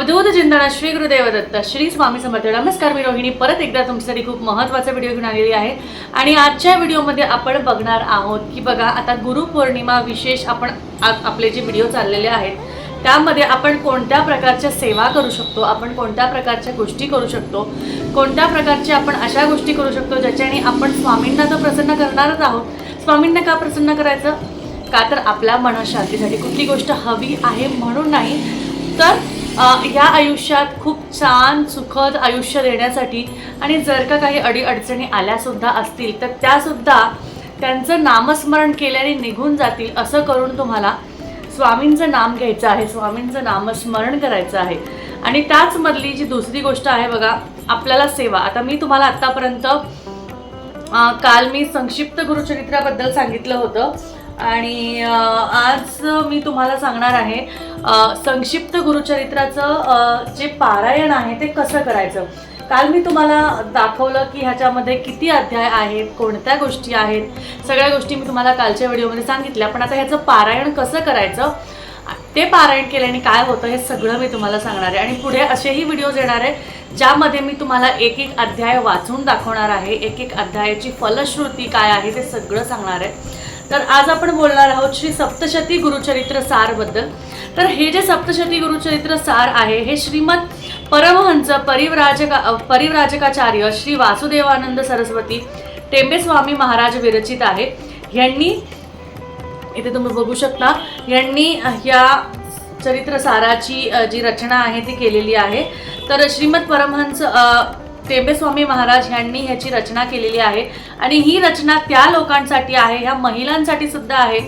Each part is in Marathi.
अवधूत चिंतन श्री गुरुदेव दत्त श्री स्वामी समर्थ. नमस्कार मी रोहिणी. परत एकदा तुमच्यासाठी खूप महत्त्वाचा व्हिडिओ घेऊन आलेली आहे. आणि आजच्या व्हिडिओमध्ये आपण बघणार आहोत की बघा आता गुरुपौर्णिमा विशेष आपण आपले जे व्हिडिओ चाललेले आहेत त्यामध्ये आपण कोणत्या प्रकारच्या सेवा करू शकतो? आपण कोणत्या प्रकारच्या गोष्टी करू शकतो? कोणत्या प्रकारच्या आपण अशा गोष्टी करू शकतो ज्याच्याने आपण स्वामींना तर प्रसन्न करणारच आहोत? स्वामींना का प्रसन्न करायचं? का तर आपल्या मनशांतीसाठी. कुठली गोष्ट हवी आहे म्हणून नाही तर ह्या या आयुष्यात खूप छान सुखद आयुष्य देण्यासाठी आणि जर का काही अडीअडचणी आल्यासुद्धा असतील तर त्यासुद्धा त्यांचं नामस्मरण केल्याने निघून जातील असं करून तुम्हाला स्वामींचं नाम घ्यायचं आहे. स्वामींचं नामस्मरण करायचं आहे. आणि त्याचमधली जी दुसरी गोष्ट आहे बघा आपल्याला सेवा. आता मी तुम्हाला आत्तापर्यंत काल मी संक्षिप्त गुरुचरित्राबद्दल सांगितलं होतं. आणि आज मी तुम्हाला सांगणार आहे संक्षिप्त गुरुचरित्राचं जे पारायण आहे ते कसं करायचं. काल मी तुम्हाला दाखवलं की ह्याच्यामध्ये किती अध्याय आहेत कोणत्या गोष्टी आहेत सगळ्या गोष्टी मी तुम्हाला कालच्या व्हिडिओमध्ये सांगितल्या पण आता ह्याचं पारायण कसं करायचं ते पारायण केल्याने काय होतं हे सगळं मी तुम्हाला सांगणार आहे. आणि पुढे असेही व्हिडिओज येणार आहे ज्यामध्ये मी तुम्हाला एक एक अध्याय वाचून दाखवणार आहे एक एक अध्यायाची फलश्रुती काय आहे ते सगळं सांगणार आहे. तर आज आपण बोलणार आहोत श्री सप्तशती गुरुचरित्र सारबद्दल. तर हे जे सप्तशती गुरुचरित्र सार आहे हे श्रीमद परमहंस परिव्राजका परिव्राजकाचार्य श्री वासुदेवानंद सरस्वती टेंबेस्वामी महाराज विरचित आहे. यांनी इथे तुम्ही बघू शकता यांनी या चरित्रसाराची साराची जी रचना आहे ती केलेली आहे. तर श्रीमद परमहंस टेंबेस्वामी महाराज यांनी ह्याची रचना केलेली आहे. आणि ही रचना त्या लोकांसाठी आहे ह्या महिलांसाठी सुद्धा आहे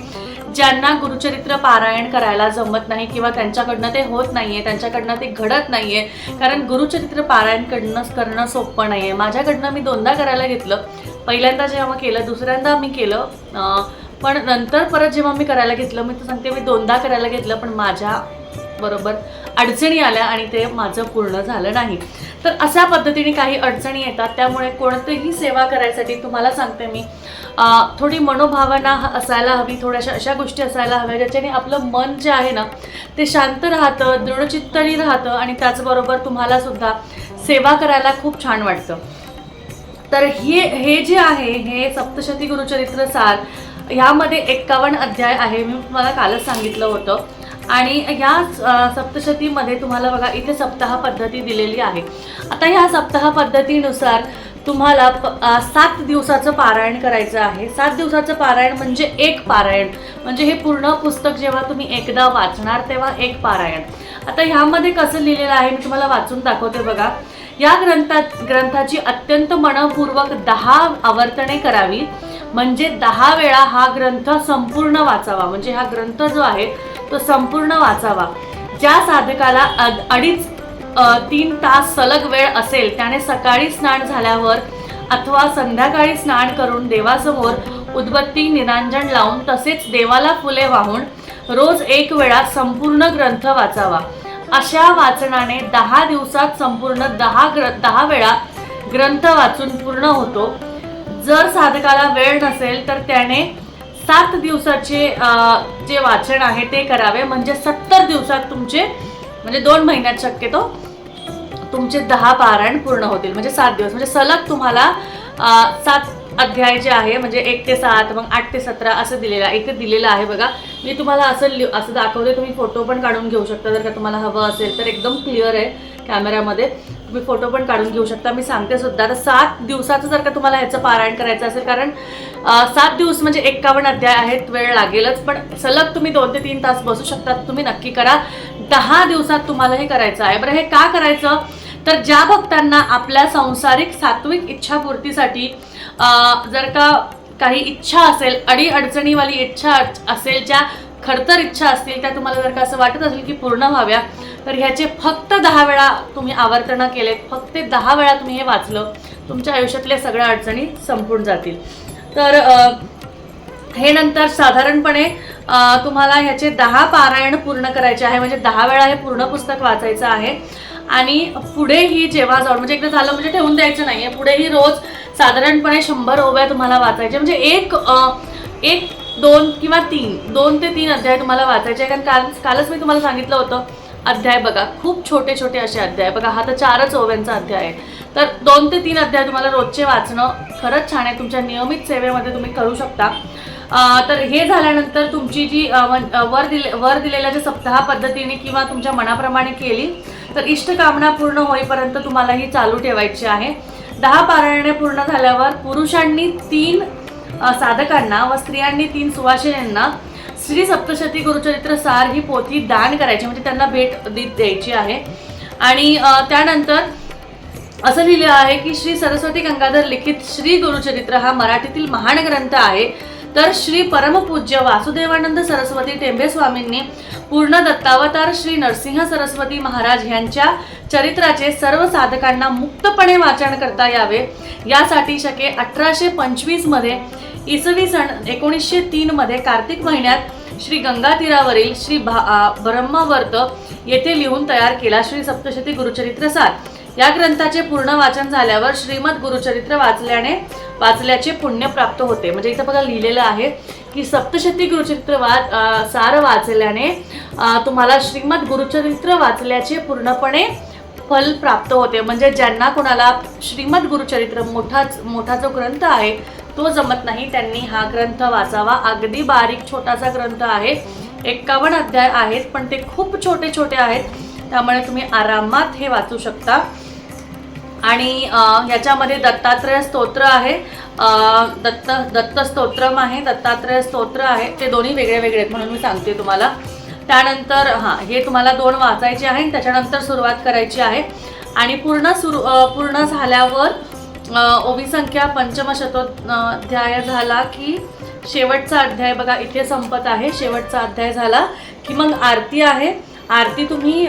ज्यांना गुरुचरित्र पारायण करायला जमत नाही किंवा त्यांच्याकडनं ते होत नाही आहे त्यांच्याकडनं ते घडत नाही आहे कारण गुरुचरित्र पारायण करणं करणं सोपं आहे माझ्याकडनं मी दोनदा करायला घेतलं. पहिल्यांदा जेव्हा केलं दुसऱ्यांदा मी केलं पण नंतर परत जेव्हा मी करायला घेतलं मी तर सांगते मी दोनदा करायला घेतलं पण माझ्या बरोबर अडचणी आल्या आणि ते माझं पूर्ण झालं नाही. तर अशा पद्धतीने काही अडचणी येतात त्यामुळे कोणतीही सेवा करायसाठी तुम्हाला सांगते मी थोडी मनोभावना असायला हवी थोड्याशा अशा गोष्टी असायला हव्या ज्याच्याने आपलं मन जे आहे ना ते शांत राहतं दृढचित्तनी राहतं आणि त्याचबरोबर तुम्हाला सुद्धा सेवा करायला खूप छान वाटतं. तर हे हे जे आहे हे सप्तशती गुरुचरित्र सार ह्यामध्ये एक्कावन्न अध्याय आहे मी तुम्हाला कालच सांगितलं होतं. आणि ह्या सप्तशतीमध्ये तुम्हाला बघा इथे सप्ताह पद्धती दिलेली आहे. आता ह्या सप्ताह पद्धतीनुसार तुम्हाला प सात दिवसाचं पारायण करायचं आहे. सात दिवसाचं पारायण म्हणजे एक पारायण. म्हणजे हे पूर्ण पुस्तक जेव्हा तुम्ही एकदा वाचणार तेव्हा एक पारायण. आता ह्यामध्ये कसं लिहिलेलं आहे मी तुम्हाला वाचून दाखवते बघा. या ग्रंथात ग्रंथाची अत्यंत मनपूर्वक दहा आवर्तने करावी. म्हणजे दहा वेळा हा ग्रंथ संपूर्ण वाचावा. म्हणजे हा ग्रंथ जो आहे तो संपूर्ण वाचावा. ज्या साधकाला अडीच तीन तास सलग वेळ असेल त्याने सकाळी स्नान झाल्यावर अथवा संध्याकाळी स्नान करून देवासमोर उदबत्ती निरांजन लावून तसेच देवाला फुले वाहून रोज एक वेळा संपूर्ण ग्रंथ वाचावा. अशा वाचनाने दहा दिवसात संपूर्ण दहा ग्र दहा वेळा ग्रंथ वाचून पूर्ण होतो. जर साधकाला वेळ नसेल तर त्याने सात दिवसाचे जे वाचन आहे ते करावे. म्हणजे सत्तर दिवसात तुमचे म्हणजे दोन महिन्यात शक्यतो तुमचे दहा पारायण पूर्ण होतील. म्हणजे सात दिवस. म्हणजे सलग तुम्हाला सात अध्याय जे आहे म्हणजे एक ते सात मग आठ ते सतरा असं दिलेलं आहे इथे दिलेलं आहे बघा. मी तुम्हाला असं लि असं दाखवते. तुम्ही फोटो पण काढून घेऊ शकता जर का तुम्हाला हवं असेल तर एकदम क्लिअर आहे. कॅमेऱ्यामध्ये. तुम्ही फोटो पण काढून घेऊ शकता. मी सांगते सुद्धा तर सात दिवसाचं जर का तुम्हाला ह्याचं पारायण करायचं असेल कारण सात दिवस म्हणजे एक्कावन्न अध्याय आहेत वेळ लागेलच पण सलग तुम्ही दोन ते तीन तास बसू शकता. तुम्ही नक्की करा. दहा दिवसात तुम्हाला हे करायचं आहे. बरं हे का करायचं? तर ज्या भक्तांना आपल्या सांसारिक सात्विक इच्छापूर्तीसाठी जर का काही इच्छा असेल अडी अडचणीवाली इच्छा असेल ज्या खडतर इच्छा असतील त्या तुम्हाला जर का असं वाटत असेल की पूर्ण व्हाव्या तर ह्याचे फक्त दहा वेळा तुम्ही आवर्तनं केलेत. फक्त दहा वेळा तुम्ही हे वाचलं तुमच्या आयुष्यातल्या सगळ्या अडचणी संपून जातील. तर हे नंतर साधारणपणे तुम्हाला ह्याचे दहा पारायण पूर्ण करायचे आहे म्हणजे दहा वेळा हे पूर्ण पुस्तक वाचायचं आहे. आणि पुढेही जेव्हा जाऊन म्हणजे एकदा झालं म्हणजे ठेवून द्यायचं नाही आहे पुढेही रोज साधारणपणे शंभर ओव्या तुम्हाला वाचायचे. म्हणजे एक एक दोन किंवा तीन दोन ते तीन अध्याय तुम्हाला वाचायचे आहे कारण काल कालच मी तुम्हाला सांगितलं होतं अध्याय बघा. खूप छोटे छोटे असे अध्याय. बघा हा तर चारच ओव्यांचा अध्याय आहे. तर दोन ते तीन अध्याय तुम्हाला रोजचे वाचणं खरंच छान आहे. तुमच्या नियमित सेवेमध्ये तुम्ही करू शकता. तर हे झाल्यानंतर तुमची जी वन- वर दिले वर दिलेल्या ज्या सप्ताह पद्धतीने किंवा तुमच्या मनाप्रमाणे केली तर इष्टकामना पूर्ण होईपर्यंत तुम्हाला ही चालू ठेवायची आहे. दहा पारायणे पूर्ण झाल्यावर पुरुषांनी तीन साधकांना व स्त्रियांनी तीन सुवासिनींना श्री सप्तशती गुरुचरित्र सार ही पोथी दान करायची म्हणजे त्यांना भेट द्यायची आहे. आणि त्यानंतर असं लिहिलं आहे की श्री सरस्वती गंगाधर लिखित श्री गुरुचरित्र हा मराठीतील महान ग्रंथ आहे. तर श्री परमपूज्य वासुदेवानंद सरस्वती टेंबे स्वामींनी पूर्ण दत्तावतार श्री नरसिंह सरस्वती महाराज यांच्या चरित्राचे सर्व साधकांना मुक्तपणे वाचन करता यावे. यासाठी शके अठराशे पंचवीसमध्ये इसवी सन एकोणीसशे तीनमध्ये कार्तिक महिन्यात श्री गंगा तीरावरील श्री भा ब्रह्मवर्त येथे लिहून तयार केला श्री सप्तशती गुरुचरित्र सार या ग्रंथाचे पूर्ण वाचन झाल्यावर श्रीमद गुरुचरित्र वाचल्याने वाचल्याचे पुण्य प्राप्त होते. म्हणजे इथं बघा लिहिलेलं आहे की सप्तशती गुरुचरित्र वा सार वाचल्याने तुम्हाला श्रीमद गुरुचरित्र वाचल्याचे पूर्णपणे फल प्राप्त होते. म्हणजे ज्यांना कोणाला श्रीमद गुरुचरित्र मोठाच मोठा जो ग्रंथ आहे तो जमत नाही त्यांनी हा ग्रंथ वाचावा. अगदी बारीक छोटासा ग्रंथ आहे. एक्कावन्न अध्याय आहेत पण ते खूप छोटे छोटे आहेत. त्यामुळे तुम्ही आरामात हे वाचू शकता. आणि ह्याच्यामध्ये दत्तात्रय स्तोत्र आहे. दत्त दत्त स्तोत्रम आहे दत्तात्रय स्तोत्र आहे. ते दोन्ही वेगळे वेगळे आहेत म्हणून मी सांगते तुम्हाला. त्यानंतर हां हे तुम्हाला दोन वाचायचे आहे त्याच्यानंतर सुरुवात करायची आहे. आणि पूर्ण सुरू पूर्ण झाल्यावर ओवी संख्या पंचमशतोध्याय झाला की शेवटचा अध्याय बघा इथे संपत आहे. शेवटचा अध्याय झाला की मग आरती आहे. आरती तुम्ही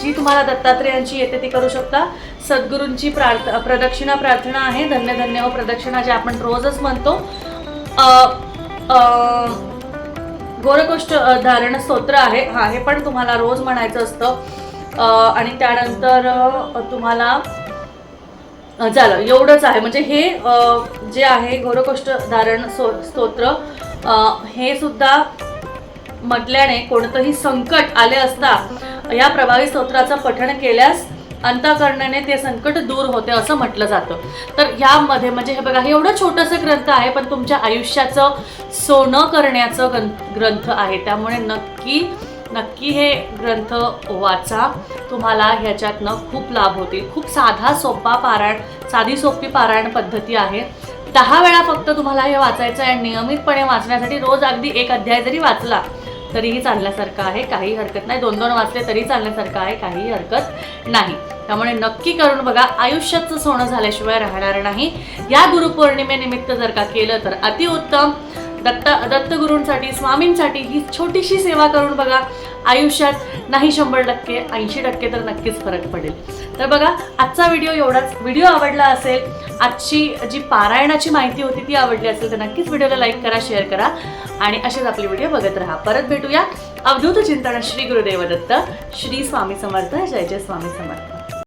जी तुम्हाला दत्तात्रेयांची येते ती करू शकता. सद्गुरूंची प्रार्थ प्रदक्षिणा प्रार्थना आहे. धन्य धन्य व प्रदक्षिणा जे आपण रोजच म्हणतो. अ, गोरगोष्ठ धारण स्तोत्र आहे. हा हे पण तुम्हाला रोज म्हणायचं असतं. आणि त्यानंतर तुम्हाला झालं. एवढंच आहे. म्हणजे हे जे आहे गोरकोष्ठ धारण सो स्तोत्र हे सुद्धा म्हटल्याने कोणतंही संकट आले असता या प्रभावी स्तोत्राचं पठण केल्यास अंतकरणाने ते संकट दूर होते असं म्हटलं जातं. तर ह्यामध्ये म्हणजे हे बघा हे एवढं छोटंसं ग्रंथ आहे पण तुमच्या आयुष्याचं सोनं करण्याचं ग्रंथ ग्रंथ आहे. त्यामुळे नक्की नक्की हे ग्रंथ वाचा. तुम्हाला ह्याच्यातनं खूप लाभ होतील. खूप साधा सोपा पारायण साधी सोपी पारायण पद्धती आहे. दहा वेळा फक्त तुम्हाला हे वाचायचं आहे नियमितपणे वाचण्यासाठी रोज अगदी एक अध्याय जरी वाचला तरीही चालण्यासारखं आहे काही हरकत नाही. दोन दोन वाचले तरी चालण्यासारखं आहे काहीही हरकत नाही. त्यामुळे नक्की करून बघा आयुष्याचं सोनं झाल्याशिवाय राहणार नाही. या गुरुपौर्णिमेनिमित्त जर का केलं तर अतिउत्तम. दत्त दत्तगुरूंसाठी स्वामींसाठी ही छोटीशी सेवा करून बघा. आयुष्यात नाही शंभर टक्के ऐंशी टक्के तर नक्कीच फरक पडेल. तर बघा आजचा व्हिडिओ एवढाच. व्हिडिओ आवडला असेल आजची जी पारायणाची माहिती होती ती आवडली असेल तर नक्कीच व्हिडिओला लाईक करा शेअर करा. आणि असेच आपले व्हिडिओ बघत राहा. परत भेटूया. अवधूत चिंतन श्री गुरुदेव दत्त श्री स्वामी समर्थ जय जय स्वामी समर्थ.